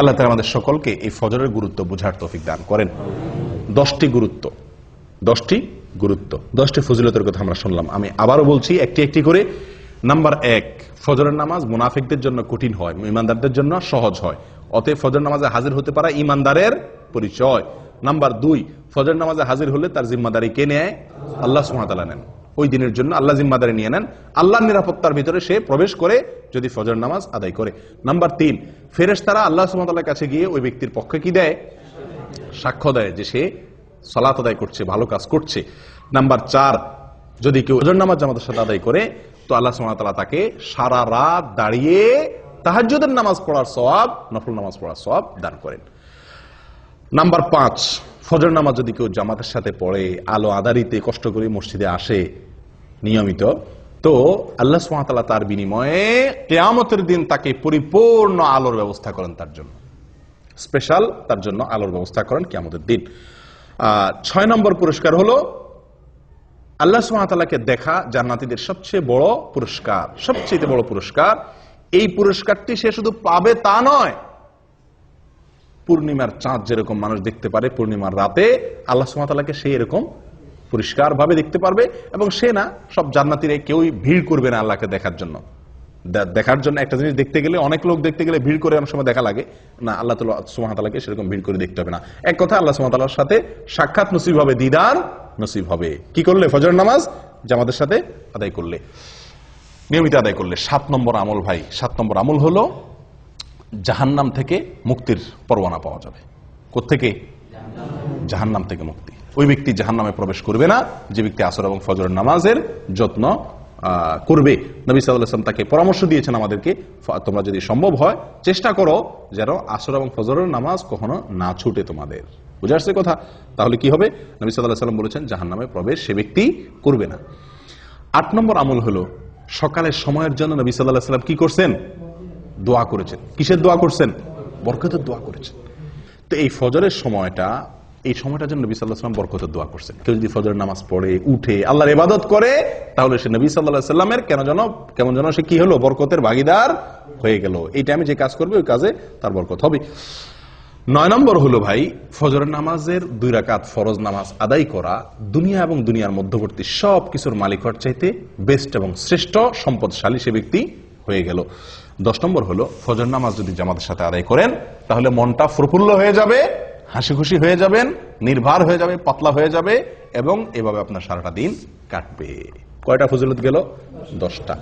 আল্লাহ তালা আমাদের সকলকে এই ফজরের গুরুত্ব বুঝার তৌফিক দান করেন। দশটি গুরুত্ব দশটি গুরুত্ব, দশটি ফজিলতের কথা আমরা শুনলাম। আমি আবারও বলছি, একটি একটি করে। নাম্বার এক, ফজরের নামাজ মুনাফিকদের জন্য কঠিন হয়, ইমানদারদের জন্য সহজ হয়। অতএব ফজর নামাজে হাজির হতে পারা ইমানদারের পরিচয়। নাম্বার দুই ফজর নামাজে হাজির হলে তার জিম্মাদারি কে নেয়? আল্লাহ সুহাতালা নেন। ওই দিনের জন্য আল্লাহ জিম্মাদারি নিয়ে নেন। আল্লাহর নিরাপত্তার ভিতরে সে প্রবেশ করে যদি ফজর নামাজ আদায় করে। নাম্বার তিন ফেরেশ তারা আল্লাহ সুহাতালার কাছে গিয়ে ওই ব্যক্তির পক্ষে কি দেয়? সাক্ষ্য দেয় যে সে সলাত আদায় করছে, ভালো কাজ করছে। নাম্বার চার, যদি কেউ ফজর নামাজ জামাতের সাথে আদায় করে, তো আল্লাহ সুবহানাহু তাকে সারা রাত দাঁড়িয়ে তাহাজ্জুদের নামাজ পড়ার সওয়াব, নফল নামাজ পড়ার সওয়াব দান করেন। নাম্বার পাঁচ, ফজর নামাজ যদি কেউ জামাতের সাথে পড়ে, আলো আদারিতে কষ্ট করে মসজিদে আসে নিয়মিত। তো আল্লাহ সুবহানাহু তার বিনিময়ে কেয়ামতের দিন তাকে পরিপূর্ণ আলোর ব্যবস্থা করেন তার জন্য। স্পেশাল তার জন্য আলোর ব্যবস্থা করেন কেয়ামতের দিন। ছয় নম্বর পুরস্কার হলো আল্লাহ সুমাতালাকে দেখা জান্নাতীদের সবচেয়ে বড় পুরস্কার। সবচেয়ে বড় পুরস্কার। এই পুরস্কারটি সে শুধু পাবে তা নয়, পূর্ণিমার চাঁদ যেরকম মানুষ দেখতে পারে, পূর্ণিমার রাতে আল্লাহ সুমাতালাকে সেই এরকম পরিষ্কার ভাবে দেখতে পারবে এবং সে না, সব জান্নাতিরে কেউই ভিড় করবে না আল্লাহকে দেখার জন্য। দেখার জন্য একটা জিনিস দেখতে গেলে, অনেক লোক দেখতে গেলে ভিড় করে অনেক সময় দেখা লাগে। না, আল্লাহ সুমাতালাকে সেরকম ভিড় করে দেখতে হবে না। এক কথা, আল্লাহ সুমাতালার সাথে সাক্ষাৎ নসিব হবে, দিদার নসিব হবে। কি করলে? ফজর নামাজ? জামাতের সাথে আদায় করলে। নিয়মিত আদায় করলে। সাত নম্বর আমল ভাই, সাত নম্বর আমল হলো জাহান্নাম থেকে মুক্তির পরোয়ানা পাওয়া যাবে। কোত্থেকে? জাহান্নাম থেকে মুক্তি। ওই ব্যক্তি জাহান্নামে প্রবেশ করবে না, যে ব্যক্তি আসর এবং ফজর নামাজের যত্ন করবে। নবী সাল্লাম তাকে পরামর্শ দিয়েছেন আমাদেরকে তোমরা যদি সম্ভব হয়, চেষ্টা করো যেন আসর এবং ফজরের নামাজ কখনো না ছুটে তোমাদের। বুঝে আসছে কথা? তাহলে কি হবে? নবী সাল্লাহ সাল্লাম বলেছেন, জাহান্নামে প্রবেশ সে ব্যক্তি করবে না। আট নম্বর আমল হলো, সকালের সময়ের জন্য নবী সাল্লাহ সাল্লাম কি করছেন? দোয়া করেছেন। কিসের দোয়া করছেন? বরকতের দোয়া করেছেন। তো এই ফজরের সময়টা এই সময়টার জন্য নবী সাল্লাহ সাল্লাম দোয়া করছেন। কেউ যদি ফজরের নামাজ পড়ে, উঠে, আল্লাহর ইবাদত করে, তাহলে সে নবী সাল্লাহ সাল্লামের কেন যেন, কেমন যেন সে কি হলো? বরকতের ভাগিদার হয়ে গেল। এই টাইমে যে কাজ করবে, ওই কাজে তার বরকত হবে। নয় নম্বর হলো ভাই, ফজরের নামাজের দুই রাকাত ফরজ নামাজ আদায় করা, দুনিয়া এবং দুনিয়ার মধ্যবর্তী সব কিছুর মালিক হওয়ার চাইতে বেস্ট এবং শ্রেষ্ঠ সম্পদশালী সে ব্যক্তি হয়ে গেল। দশ নম্বর হলো, ফজর নামাজ যদি জামাতের সাথে আদায় করেন, তাহলে মনটা প্রফুল্ল হয়ে যাবে। হাসি খুশি হয়ে যাবেন, নির্ভার হয়ে যাবে, পাতলা হয়ে যাবে, এবং এভাবে আপনার সারাটা দিন কাটবে। কয়টা ফজিলত গেল? দশটা।